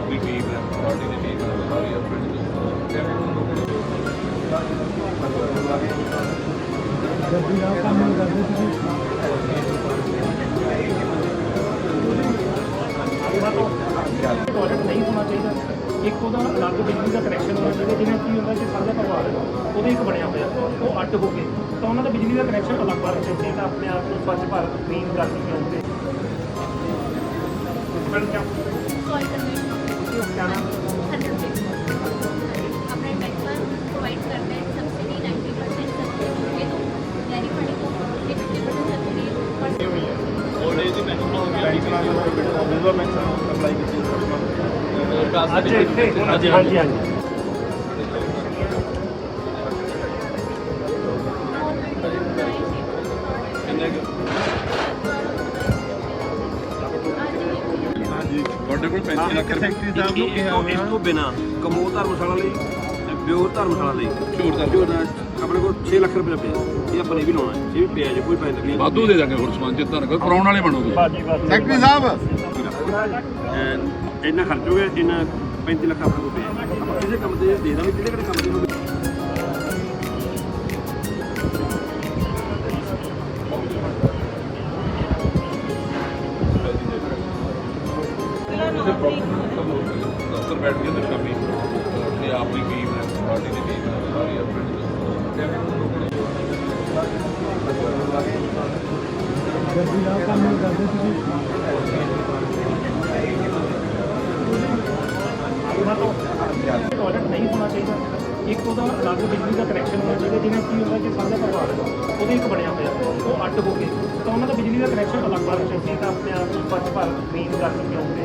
ਆਪ ਟੀਮ ਹੈ ਪਾਰਟੀ ਦੀ ਟੀਮ ਹੈ, ਸਾਰੀ ਆਪਣੇ ਨਹੀਂ ਹੋਣਾ ਚਾਹੀਦਾ ਇੱਕ ਉਹਦਾ ਅਲੱਗ ਬਿਜਲੀ ਦਾ ਕਨੈਕਸ਼ਨ ਹੋਣਾ ਚਾਹੀਦਾ ਜਿਵੇਂ ਕੀ ਹੁੰਦਾ ਕਿ ਸਾਡਾ ਪਰਿਵਾਰ ਹੈ ਇੱਕ ਬਣਿਆ ਹੋਇਆ, ਉਹ ਅੱਡ ਹੋ ਕੇ। ਤਾਂ ਉਹਨਾਂ ਦਾ ਬਿਜਲੀ ਦਾ ਕਨੈਕਸ਼ਨ ਅਲੱਗ ਬਾਹਰ ਚਾਹੀਦਾ ਆਪਣੇ ਆਪ ਨੂੰ ਸਵੱਛ ਭਾਰਤ ਕਲੀਨ ਕਰਕੇ ਆਉਂਦੇ ਮੈਡਮ ਅੱਜ ਇੱਥੇ ਹਾਂਜੀ ਹਾਂਜੀ ਤੁਹਾਡੇ ਕੋਲ 35 ਲੱਖ ਸੈਕਟਰੀ ਸਾਹਿਬ ਨੂੰ ਕਿਹਾ ਇਸ ਤੋਂ ਬਿਨਾ ਕਮੋ ਧਰਮਸ਼ਾਲਾ ਲਈ ਤੇ ਬਿਓਰ ਧਰਮਸ਼ਾਲਾ ਲਈ ਝੂਠ ਦਾ 6 ਲੱਖ ਰੁਪਏ ਪਿਆ। ਇਹ ਆਪਾਂ ਨੇ ਵੀ ਲਾਉਣਾ। ਹੈ ਇਹ ਵੀ ਪਿਆ ਜੇ ਕੋਈ ਫਾਇਦਾ ਨਹੀਂ ਵਾਧੂ ਦੇ ਦਾਂਗੇ ਹੋਰ ਸਮਾਨ ਜਿੱਤਾਂ ਨਾ ਕਰਾਉਣ ਵਾਲੇ ਬਣੋਗੇ। ਬਾਜੀ ਬਾਜੀ। ਸੈਕਟਰੀ ਸਾਹਿਬ। ਇੰਨਾ ਖਰਚ ਹੋ ਗਿਆ ਇੰਨਾ 35 ਲੱਖ ਆਪਣੇ ਕੋਲ ਪਿਆ। ਆਪਾਂ ਕਿਸੇ ਕੰਮ ਤੇ ਦੇ ਦਾਂਗੇ ਕਿਹੜੇ ਕਿਹੜੇ ਕੰਮ ਤੇ ਹੋਵੇ ਦਫ਼ਤਰ ਬੈਠ ਕੇ ਤੇ ਸ਼ਾਮੀ ਤੇ ਆਪਣੀ ਟੀਮ ਹੈ ਪਾਰਟੀ ਦੀ ਟੀਮ ਹੈ ਸਾਰੀ ਆਪਣੀ ਗੱਡੀ ਦਾ ਕੰਮ ਕਰਦੇ ਤੁਸੀਂ ਟਾਇਲਟ ਨਹੀਂ ਹੋਣਾ ਚਾਹੀਦਾ। ਇੱਕ ਉਹਦਾ ਅਲੱਗ ਬਿਜਲੀ ਦਾ ਕਨੈਕਸ਼ਨ ਹੋਣਾ ਚਾਹੀਦਾ ਜਿਹਨਾਂ ਕੀ ਹੁੰਦਾ ਜੇ ਸਾਂਝਾ ਪਰਿਵਾਰ ਉਹਦੇ ਇੱਕ ਬਣਿਆ ਹੋਇਆ ਉਹ ਅੱਡ ਹੋ ਗਏ ਤਾਂ ਉਹਨਾਂ ਦਾ ਬਿਜਲੀ ਦਾ ਕਨੈਕਸ਼ਨ ਅਲੱਗ ਬਣ ਚਾਹੀਦਾ। ਤਾਂ ਆਪਣੇ ਆਪ ਨੂੰ ਪੱਛ ਭਰ ਕਲੀਨ ਕਰ ਸਕਦੇ ਹੋਗੇ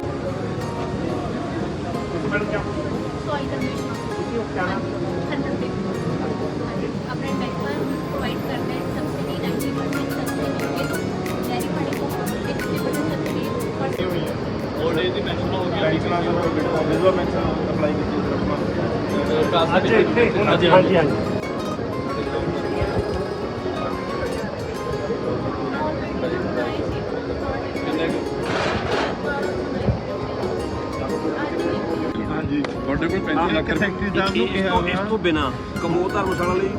ਮੈਡਮ ਕੀ ਸੋਈ ਕੰਡੀਸ਼ਨਰ ਕੀ ਉਹ ਕਿਆ ਨਾਮ? ਅੱਜ ਇੱਥੇ ਹਾਂਜੀ। ਹਾਂਜੀ ਹਾਂਜੀ ਹਾਂਜੀ ਤੁਹਾਡੇ ਕੋਲ 35 ਲੱਖ ਰੁਪਏ ਸੈਕਟਰੀ ਸਾਹਿਬ ਨੂੰ ਕਿਹਾ ਹੋਇਆ ਇਸ ਤੋਂ ਬਿਨਾ ਕਮੋ ਧਰਮਸ਼ਾਲਾ ਲਈ